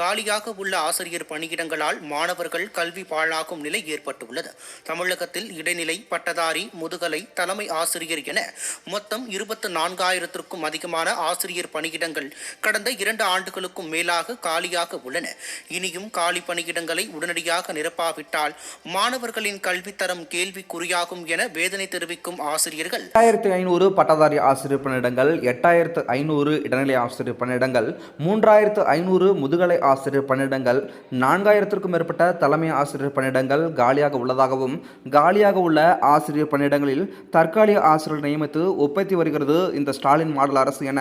காலியாக உள்ள ஆசிரியர் பணியிடங்களால் மாணவர்கள் கல்வி பாழாகும் நிலை ஏற்பட்டுள்ளது. தமிழகத்தில் இடைநிலை பட்டதாரி முதுகலை தலைமை ஆசிரியர் என மொத்தம் இருபத்து நான்காயிரத்திற்கும் அதிகமான ஆசிரியர் பணியிடங்கள் கடந்த இரண்டு ஆண்டுகளுக்கும் மேலாக காலியாக உள்ளன. இனியும் காலி பணியிடங்களை உடனடியாக நிரப்பாவிட்டால் மாணவர்களின் கல்வித்தரம் கேள்விக்குறியாகும் என வேதனை தெரிவிக்கும் ஆசிரியர்கள். எட்டாயிரத்தி ஐநூறு பட்டதாரி ஆசிரியர் பணியிடங்கள் எட்டாயிரத்து ஐநூறு இடைநிலை ஆசிரியர் பணியிடங்கள் மூன்றாயிரத்து ஐநூறு முதுகலை ஆசிரியர் பணியிடங்கள். நான்காயிரத்திற்கும் மேற்பட்ட தலைமை ஆசிரியர் பணியிடங்கள் காலியாக உள்ளதாகவும் காலியாக உள்ள ஆசிரியர் பணியிடங்களில் தற்காலிக ஆசிரியர் நியமித்து ஒப்பத்தி வருகிறது இந்த ஸ்டாலின் மாடல் அரசு என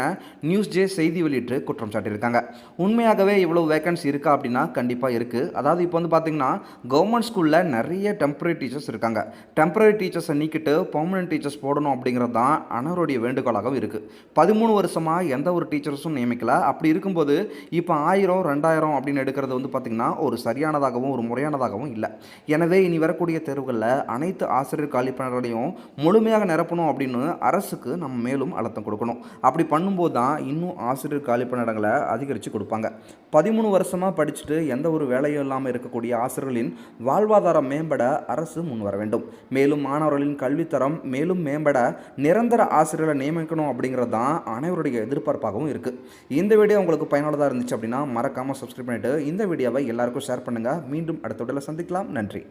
நியூஸ் ஜே செய்தி வெளியிட்டு குற்றம் சாட்டியிருக்காங்க. உண்மையாகவே இவ்வளவு வேகன்சி இருக்கா அப்படின்னா கண்டிப்பாக இருக்குது அதாவது இப்போ வந்து பார்த்தீங்கன்னா கவர்மெண்ட் ஸ்கூலில் நிறைய டெம்பரரி டீச்சர்ஸ் இருக்காங்க. டெம்பரரி டீச்சர்ஸை நீக்கிட்டு பர்மனன்ட் டீச்சர்ஸ் போடணும் அப்படிங்கிறது தான் அனைவருடைய வேண்டுகோளாகவும் இருக்குது பதிமூணு வருஷமாக எந்த ஒரு டீச்சர்ஸும் நியமிக்கல. அப்படி இருக்கும்போது இப்போ ஆயிரம் ரெண்டாயிரம் அப்படின்னு எடுக்கிறது வந்து பார்த்திங்கன்னா ஒரு சரியானதாகவும் ஒரு முறையானதாகவும் இல்லை. எனவே இனி வரக்கூடிய தேர்வுகளில் அனைத்து ஆசிரியர் காலிப்பணிகளையும் முழுமையாக நிரப்பணும் அப்படின்னு அரசுக்கு நம்ம மேலும் அழுத்தம் கொடுக்கணும். அப்படி பண்ணும்போது தான் இன்னும் ஆசிரியர் காலிப்பணியிடங்களை அதிகரித்து கொடுப்பாங்க. பதிமூணு வருஷமாக படிச்சுட்டு எந்த ஒரு வேலையும் இல்லாமல் இருக்கக்கூடிய ஆசிரியர்களின் வாழ்வாதாரம் மேம்பட அரசு முன் வர வேண்டும். மேலும் மாணவர்களின் கல்வித்தரம் மேலும் மேம்பட நிரந்தர ஆசிரியர்களை நியமிக்கணும் அப்படிங்கிறது தான் அனைவருடைய எதிர்பார்ப்பாகவும் இருக்குது இந்த வீடியோ உங்களுக்கு பயனுள்ளதாக இருந்துச்சு அப்படின்னா மறக்காமல் சப்ஸ்கிரைப் பண்ணிவிட்டு இந்த வீடியோவை எல்லாருக்கும் ஷேர் பண்ணுங்கள் மீண்டும் அடுத்த வீடியோவில் சந்திக்கலாம். நன்றி.